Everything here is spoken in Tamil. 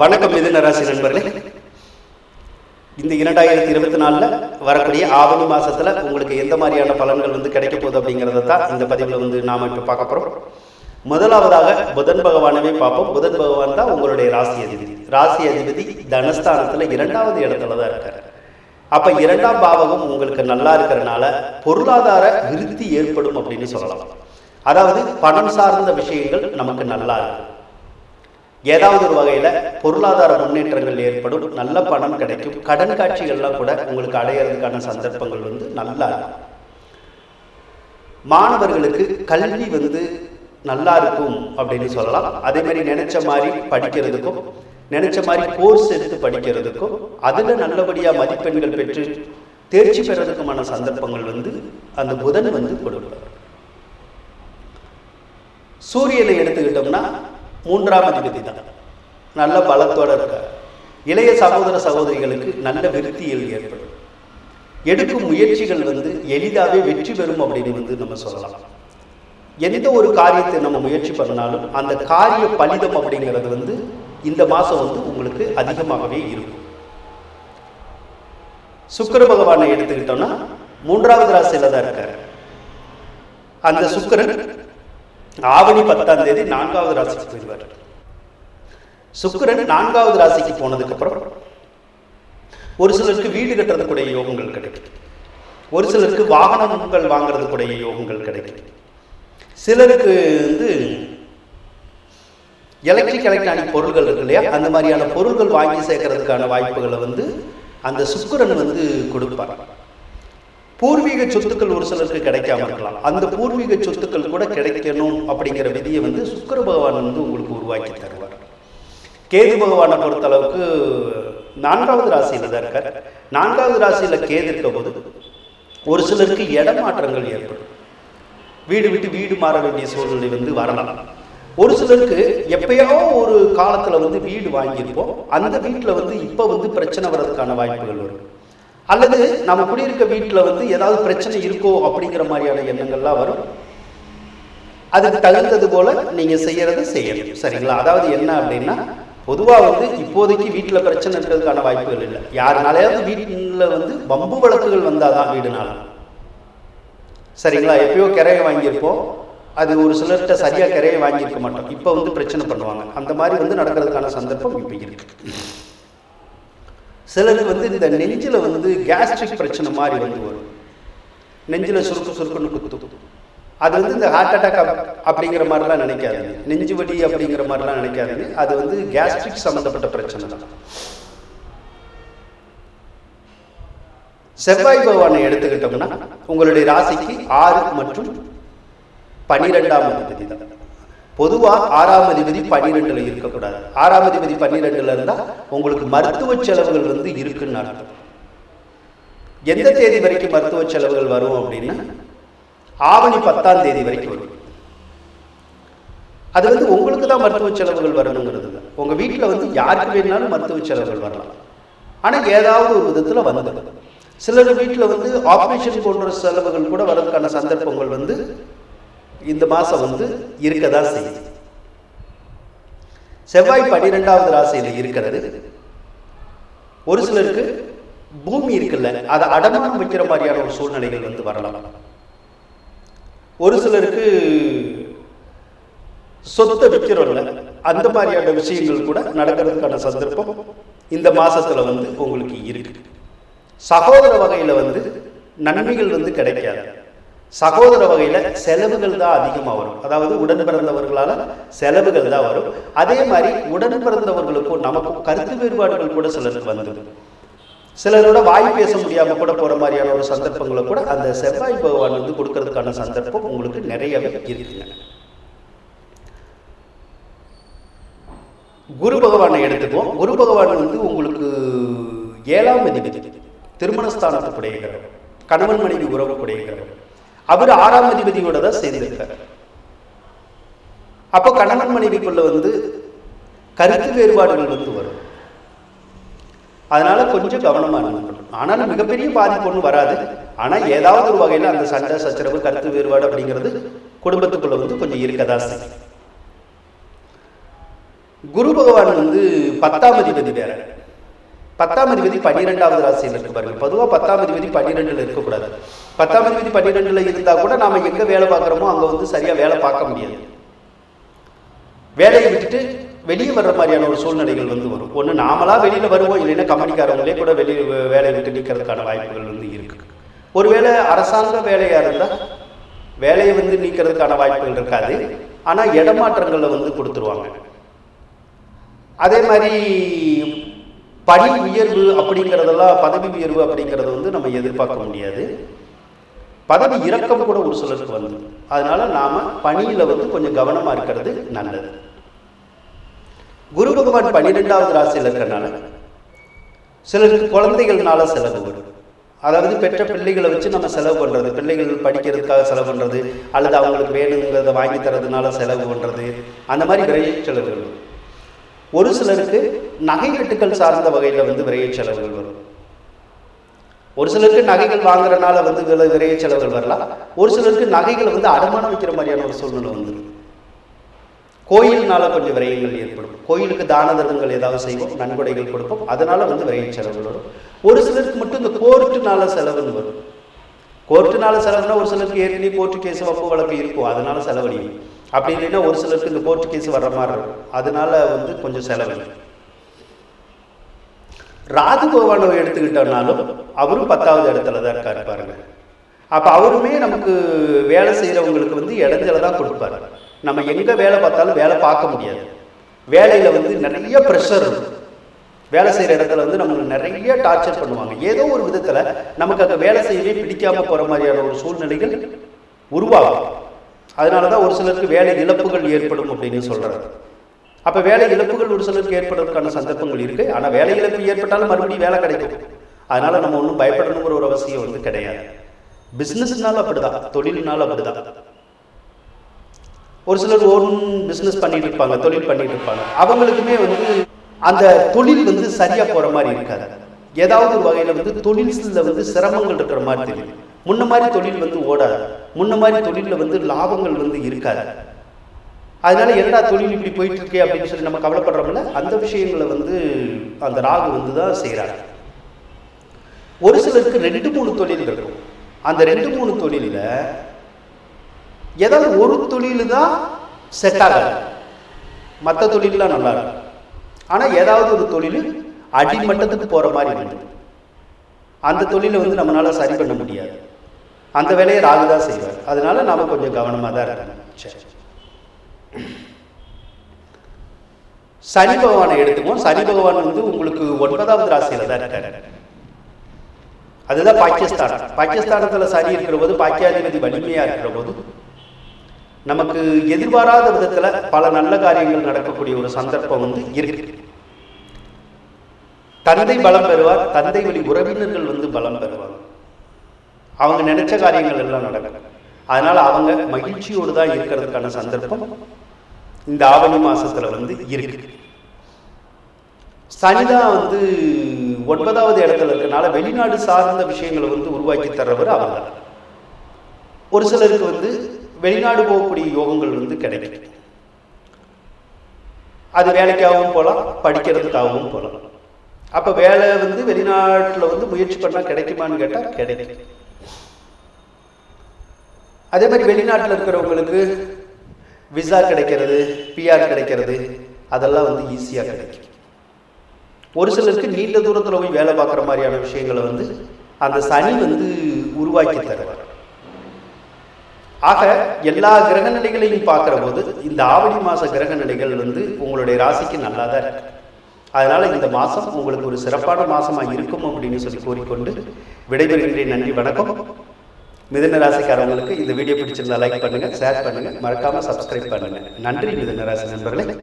வணக்கம் மிதுன ராசி நண்பர்களே. இந்த இரண்டாயிரத்தி இருபத்தி நாலில் வரக்கூடிய ஆவணி மாதத்தில் உங்களுக்கு எந்த மாதிரியான பலன்கள் வந்து கிடைக்க போகுது அப்படிங்கிறத தான் இந்த பதிவில் வந்து நாம் இப்போ பார்க்க போகிறோம் முதலாவதாக புதன் பகவானவே பார்ப்போம். புதன் பகவான் தான் உங்களுடைய ராசி அதிபதி. ராசி அதிபதி தனஸ்தானத்தில் இரண்டாவது இடத்துல தான் இருக்கார். அப்போ இரண்டாம் பாவகம் உங்களுக்கு நல்லா இருக்கிறனால பொருளாதார விருத்தி ஏற்படும் அப்படின்னு சொல்லலாம். அதாவது பணம் சார்ந்த விஷயங்கள் நமக்கு நல்லா இருக்கும் ஏதாவது ஒரு வகையில் பொருளாதார முன்னேற்றங்கள் ஏற்படும் நல்ல பணம் கிடைக்கும் கடன் காட்சிகள்லாம் கூட உங்களுக்கு அடையிறதுக்கான சந்தர்ப்பங்கள் வந்து நல்லா மாணவர்களுக்கு கல்வி வந்து நல்லா இருக்கும் அப்படின்னு சொல்லலாம். அதே மாதிரி நினைச்ச மாதிரி படிக்கிறதுக்கும் நினைச்ச மாதிரி கோர்ஸ் எடுத்து படிக்கிறதுக்கும் அதில் நல்லபடியாக மதிப்பெண்கள் பெற்று தேர்ச்சி பெறதுக்குமான சந்தர்ப்பங்கள் வந்து அந்த புதன் வந்து கொடுப்பார். சூரியனை எடுத்துக்கிட்டோம்னா மூன்றாம் அதிபதி தான் நல்ல பலத்தோடு இருக்கார் இளைய சகோதர சகோதரிகளுக்கு நல்ல விருத்தியல் ஏற்படும். எடுக்கும் முயற்சிகள் வந்து எளிதாகவே வெற்றி பெறும் அப்படின்னு வந்து நம்ம சொல்லலாம். எந்த ஒரு காரியத்தை நம்ம முயற்சி பண்ணாலும் அந்த காரிய பலிதம் அப்படிங்கிறது வந்து இந்த மாதம் வந்து உங்களுக்கு அதிகமாகவே இருக்கும். சுக்கர பகவானை எடுத்துக்கிட்டோம்னா மூன்றாவது ராசியில் தான் இருக்கார். அந்த சுக்கரன் ஆவணி பத்தாம் தேதி நான்காவது ராசிக்கு போயிடுவார். சுக்கரன் நான்காவது ராசிக்கு போனதுக்கு அப்புறம் ஒரு சிலருக்கு வீடு கட்டுறதுக்குடைய யோகங்கள் கிடைக்கும். ஒரு சிலருக்கு வாகனங்கள் வாங்குறதுக்குடைய யோகங்கள் கிடைக்கும். சிலருக்கு வந்து எலக்ட்ரிக் எலக்ட்ரானிக் பொருட்கள் இருக்கு இல்லையா? அந்த மாதிரியான பொருட்கள் வாங்கி சேர்க்கறதுக்கான வாய்ப்புகளை வந்து அந்த சுக்கரன் வந்து கொடுப்பார். பூர்வீக சொத்துக்கள் ஒரு சிலருக்கு கிடைக்காம இருக்கலாம். அந்த பூர்வீக சொத்துக்கள் கூட கிடைக்கணும் அப்படிங்கிற விதியை வந்து சுக்கர பகவான் வந்து உங்களுக்கு உருவாக்கி தருவார். கேது பகவானை பொறுத்த அளவுக்கு நான்காவது ராசியில் தான் இருக்கார். நான்காவது ராசியில் கேது இருக்க போது ஒரு சிலருக்கு இடமாற்றங்கள் ஏற்படும். வீடு விட்டு வீடு மாற வேண்டிய சூழ்நிலை வந்து வரலாம். ஒரு சிலருக்கு எப்பயோ ஒரு காலத்தில் வந்து வீடு வாங்கியிருப்போம். அந்த வீட்டில் வந்து இப்போ வந்து பிரச்சனை வர்றதுக்கான வாய்ப்புகள் வரும். அல்லது நம்ம குடியிருக்க வீட்டில் வந்து ஏதாவது பிரச்சனை இருக்கோ அப்படிங்கிற மாதிரியான எண்ணங்கள்லாம் வரும். அதுக்கு தகுந்தது போல நீங்க செய்யறதை செய்யணும். சரிங்களா? அதாவது என்ன அப்படின்னா பொதுவாக வந்து இப்போதைக்கு வீட்டில் பிரச்சனை இருக்கிறதுக்கான வாய்ப்புகள் இல்லை. யாருனாலையாவது வீட்டில் வந்து பம்பு வழக்குகள் வந்தால் தான் வீடுனால. சரிங்களா? எப்பயோ கிரையை வாங்கியிருப்போம். அது ஒரு சிலர்கிட்ட சரியாக கிரையை வாங்கியிருக்க மாட்டோம். இப்போ வந்து பிரச்சனை பண்ணுவாங்க. அந்த மாதிரி வந்து நடக்கிறதுக்கான சந்தர்ப்பம் இப்போ இருக்கு. சிலருக்கு வந்து இந்த நெஞ்சில் வந்து கேஸ்ட்ரிக் பிரச்சனை மாதிரி வந்து வரும். நெஞ்சில் சுருக்கு சுருக்குன்னு குத்து அது வந்து இந்த ஹார்ட் அட்டாக் அப்படிங்கிற மாதிரிலாம் நினைக்காதீங்க. நெஞ்சு வலி அப்படிங்கிற மாதிரிலாம் நினைக்காதீங்க. அது வந்து கேஸ்ட்ரிக் சம்மந்தப்பட்ட பிரச்சனை தான். செவ்வாய் பகவானை எடுத்துக்கிட்டோம்னா உங்களுடைய ராசிக்கு ஆறு மற்றும் பனிரெண்டாம் அதிபதி தான். பொதுவாக ஆறாம் அதிபதி பன்னிரெண்டுல இருக்கக்கூடாது. ஆறாம் அதிபதி பன்னிரெண்டுல இருந்தா உங்களுக்கு மருத்துவ செலவுகள் வந்து இருக்குன்னு அர்த்தம். எந்த தேதி வரைக்கும் மருத்துவ செலவுகள் வரும் அப்படின்னா ஆவணி பத்தாம் தேதி வரைக்கும் வரும். அது வந்து உங்களுக்கு தான் மருத்துவ செலவுகள் வரணுங்கிறது இல்லை உங்க வீட்டில் வந்து யாருக்கு வேணாலும் மருத்துவ செலவுகள் வரலாம். ஆனால் ஏதாவது ஒரு விதத்தில் வந்தது சிலர் வீட்டில் வந்து ஆப்ரேஷன் போன்ற செலவுகள் கூட வர்றதுக்கான சந்தர்ப்பங்கள் வந்து இந்த மாதம் வந்து இருக்க தான் செய்யுது. செவ்வாய் பன்னிரெண்டாவது ராசியில் இருக்கிறது. ஒரு சிலருக்கு பூமி இருக்குல்ல அதை அடமானம் வைக்கிற மாதிரியான ஒரு சூழ்நிலைகள் வந்து வரலாம். ஒரு சிலருக்கு சொத்தை விற்கிறோம்ல அந்த மாதிரியான விஷயங்கள் கூட நடக்கிறதுக்கான சந்தர்ப்பம் இந்த மாசத்துல வந்து உங்களுக்கு இருக்கு. சகோதர வகையில வந்து நன்மைகள் வந்து கிடைக்காது. சகோதர வகையில செலவுகள் தான் அதிகமாக வரும். அதாவது உடன் பிறந்தவர்களால செலவுகள் தான் வரும். அதே மாதிரி உடன் பிறந்தவர்களுக்கும் நமக்கும் கருத்து வேறுபாடுகள் கூட சிலருக்கு வந்தது. சிலரோட வாய் பேச முடியாம கூட போற மாதிரியான ஒரு சந்தர்ப்பங்களை கூட அந்த செவ்வாய் பகவான் வந்து கொடுக்கறதுக்கான சந்தர்ப்பம் உங்களுக்கு நிறையவே இருக்குங்க. குரு பகவானை எடுத்துக்குவோம். குரு பகவான் வந்து உங்களுக்கு ஏழாம் அதிபதி திருமணஸ்தானத்துக்குடைய கணவன் மனைவி உறவுக்குடையவர். அவர் ஆறாம் அதிபதியோட தான் சேர்ந்திருக்கார். அப்போ கணவன் மனைவிக்குள்ள வந்து கருத்து வேறுபாடுகள் வந்து வரும். அதனால கொஞ்சம் கவனமா இருக்கணும் ஆனாலும் மிகப்பெரிய பாதிப்பு ஒன்றும் வராது. ஆனால் ஏதாவது ஒரு வகையில் அந்த சண்டை சச்சரவு கருத்து வேறுபாடு அப்படிங்கிறது குடும்பத்துக்குள்ள வந்து கொஞ்சம் இருக்கதான் செய்யும். குரு பகவான் வந்து பத்தாம் அதிபதி வேற. பத்தாம் அதிபதி பன்னிரெண்டாவது ராசியில் இருக்கு பாருங்க. பொதுவாக பத்தாம் அதிபதி பன்னிரெண்டுல இருக்கக்கூடாது. பத்தாம் அதிபதி பன்னிரெண்டுல இருந்தால் கூட நாம எங்கே வேலை பார்க்குறோமோ அங்கே வந்து சரியாக வேலை பார்க்க முடியாது. வேலையை விட்டுட்டு வெளியே வர்ற மாதிரியான ஒரு சூழ்நிலைகள் வந்து வரும். ஒன்று நாமளா வெளியில் வருவோம் இல்லைன்னா கம்பெனிக்காரங்களே கூட வெளியே வேலையை விட்டு நிற்கிறதுக்கான வாய்ப்புகள் வந்து இருக்கு. ஒருவேளை அரசாங்க வேலையாக இருந்தால் வேலையை வந்து நீக்கிறதுக்கான வாய்ப்புகள் இருக்காது. ஆனால் இடமாற்றங்களை வந்து கொடுத்துருவாங்க. அதே மாதிரி பணி உயர்வு அப்படிங்கிறதெல்லாம் பதவி உயர்வு அப்படிங்கிறத வந்து நம்ம எதிர்பார்க்க முடியாது. பதவி இறக்கம் கூட ஒரு சிலருக்கு வந்து. அதனால நாம பணியில வந்து கொஞ்சம் கவனமா இருக்கிறது நல்லது. குரு பகவான் பன்னிரெண்டாவது ராசியில் இருக்கிறனால சிலருக்கு குழந்தைகள்னால செலவு வரும். அதாவது பெற்ற பிள்ளைகளை வச்சு நம்ம செலவு பண்ணுறது பிள்ளைகள் படிக்கிறதுக்காக செலவு பண்ணுறது அல்லது அவங்களுக்கு வேணுங்கிறத வாங்கி தரதுனால செலவு பண்ணுறது அந்த மாதிரி நிறைய செலவுகள் வரும். ஒரு சிலருக்கு நகை வெட்டுக்கள் சார்ந்த வகையில் வந்து விரைய செலவுகள் வரும். ஒரு சிலருக்கு நகைகள் வாங்குறதுனால வந்து விரைய செலவுகள் வரலாம். ஒரு சிலருக்கு நகைகளை வந்து அடமானம் வைக்கிற மாதிரியான ஒரு சூழ்நிலை வந்துடும். கோயில்னால கொஞ்சம் விரயங்கள் ஏற்படும். கோயிலுக்கு தான தர்மங்கள் ஏதாவது செய்வோம் நன்கொடைகள் கொடுப்போம் அதனால வந்து விரைய செலவுகள் வரும். ஒரு சிலருக்கு மட்டும் இந்த கோர்ட்டுனால செலவுன்னு வரும். கோர்ட்டுனால செலவுனா ஒரு சிலருக்கு ஏற்கனவே கோர்ட்டு கேஸ் வப்பு வழக்கு இருக்கும் அதனால செலவழியும். அப்படி இல்லைன்னா ஒரு சிலருக்கு இந்த கோர்ட்டு கேஸ் வர்ற மாதிரி இருக்கும். அதனால வந்து கொஞ்சம் செலவழி ராகு பகவானை எடுத்துக்கிட்டோம்னாலும் அவரும் பத்தாவது இடத்துல தான் இருக்காரு பாருங்க. அப்ப அவருமே நமக்கு வேலை செய்யறவங்களுக்கு வந்து இடைஞ்சல தான் கொடுப்பாரு. நம்ம எங்க வேலை பார்த்தாலும் வேலை பார்க்க முடியாது. வேலையில வந்து நிறைய ப்ரெஷர் இருக்கும். வேலை செய்யற இடத்துல வந்து நம்மளுக்கு நிறைய டார்ச்சர் பண்ணுவாங்க. ஏதோ ஒரு விதத்துல நமக்கு அங்க வேலை செய்யவே பிடிக்காம போற மாதிரியான ஒரு சூழ்நிலைகள் உருவாகும். அதனாலதான் ஒரு சிலருக்கு வேலை இழப்புகள் ஏற்படும் அப்படின்னு சொல்றாரு அப்ப வேலை இழப்புகள் ஒரு சிலருக்கு ஏற்படுறதுக்கான சந்தர்ப்பங்கள் இருக்கு. ஆனால் வேலை இழப்பு ஏற்பட்டாலும் மறுபடியும் வேலை கிடைக்கும். அதனால நம்ம ஒன்றும் பயப்படணுங்கிற ஒரு அவசியம் வந்து கிடையாது. பிசினஸ்னால அப்படிதான். தொழில்னால அப்படிதான். ஒரு சிலர் ஓன் பிஸ்னஸ் பண்ணிட்டு இருப்பாங்க தொழில் பண்ணிட்டு இருப்பாங்க. அவங்களுக்குமே வந்து அந்த தொழில் வந்து சரியா போற மாதிரி இருக்காது. ஏதாவது ஒரு வகையில வந்து தொழில்ல வந்து சிரமங்கள் இருக்கிற மாதிரி தெரியும் முன்ன மாதிரி தொழில் வந்து ஓடாது. முன்ன மாதிரி தொழிலில் வந்து லாபங்கள் வந்து இருக்காது. அதனால என்னடா தொழில் இப்படி போயிட்டு இருக்கே அப்படின்னு சொல்லி நம்ம கவலைப்படுறோம்ல அந்த விஷயங்களை வந்து அந்த ராகு வந்து தான் செய்கிறாங்க ஒரு சிலருக்கு ரெண்டு மூணு தொழில் இருக்கும். அந்த ரெண்டு மூணு தொழிலில் ஏதாவது ஒரு தொழில் தான் செட் ஆகாது. மற்ற தொழிலெலாம் நல்லா இருக்கும். ஆனால் ஏதாவது ஒரு தொழில் அடிமட்டத்துக்கு போகிற மாதிரி வந்து அந்த தொழிலை வந்து நம்மளால் சரி பண்ண முடியாது. அந்த வேலையை ராகு தான் செய்வார். அதனால நாம கொஞ்சம் கவனமாக தான் இருக்கணும். சரி. சனி பகவானை எடுத்துக்குவோம். சனி பகவான் வந்து உங்களுக்கு ஒன்பதாவது ராசியில தான் இருக்காரு. அதுதான் பாகிஸ்தான் பாகிஸ்தானத்துல சனி இருக்கிற போது பாக்கியாதிபதி வலிமையா இருக்கிற போது நமக்கு எதிர்பாராத விதத்துல பல நல்ல காரியங்கள் நடக்கக்கூடிய ஒரு சந்தர்ப்பம் வந்து இருக்கு. தந்தை பலம் பெறுவார். தந்தை வழி உறவினர்கள் வந்து பலம் பெறுவாங்க அவங்க நினைச்ச காரியங்கள் எல்லாம் நடக்கும் அதனால அவங்க மகிழ்ச்சியோடு தான் இருக்கிறதுக்கான சந்தர்ப்பம் இந்த ஆவணி மாசத்துல வந்து இருக்கு. சனிதான் வந்து ஒன்பதாவது இடத்துல இருக்கனால வெளிநாடு சார்ந்த விஷயங்களை வந்து உருவாக்கி தர்றவர் அவர் ஒரு சிலருக்கு வந்து வெளிநாடு போகக்கூடிய யோகங்கள் வந்து கிடைக்கும். அது வேலைக்காகவும் போகலாம் படிக்கிறதுக்காகவும் போகலாம் அப்போ வேலை வந்து வெளிநாட்டில் வந்து முயற்சி பண்ணால் கிடைக்குமான்னு கேட்டால் கிடைக்கும். அதே மாதிரி வெளிநாட்டில் இருக்கிறவங்களுக்கு விசா கிடைக்கிறது பிஆர் கிடைக்கிறது அதெல்லாம் வந்து ஈஸியாக கிடைக்கும். ஒரு சிலருக்கு நீண்ட தூரத்தில் போய் வேலை பார்க்குற மாதிரியான விஷயங்களை வந்து அந்த சனி வந்து உருவாக்கி தருவார். ஆக எல்லா கிரக நிலைகளையும் பார்க்குற போது இந்த ஆவணி மாத கிரக நிலைகள் வந்து உங்களுடைய ராசிக்கு நல்லா தான் இருக்கு. அதனால் இந்த மாதம் உங்களுக்கு ஒரு சிறப்பான மாதமாக இருக்கும் அப்படின்னு சொல்லி கூறிக்கொண்டு விடைபெறுகின்றேன் நன்றி வணக்கம். மிதன ராசிக்காரவங்களுக்கு இந்த வீடியோ பிடிச்சிருந்தா லைக் பண்ணுங்க ஷேர் பண்ணுங்க. மறக்காம சப்ஸ்கிரைப் பண்ணுங்க. நன்றி மிதன ராசி நண்பர்களே.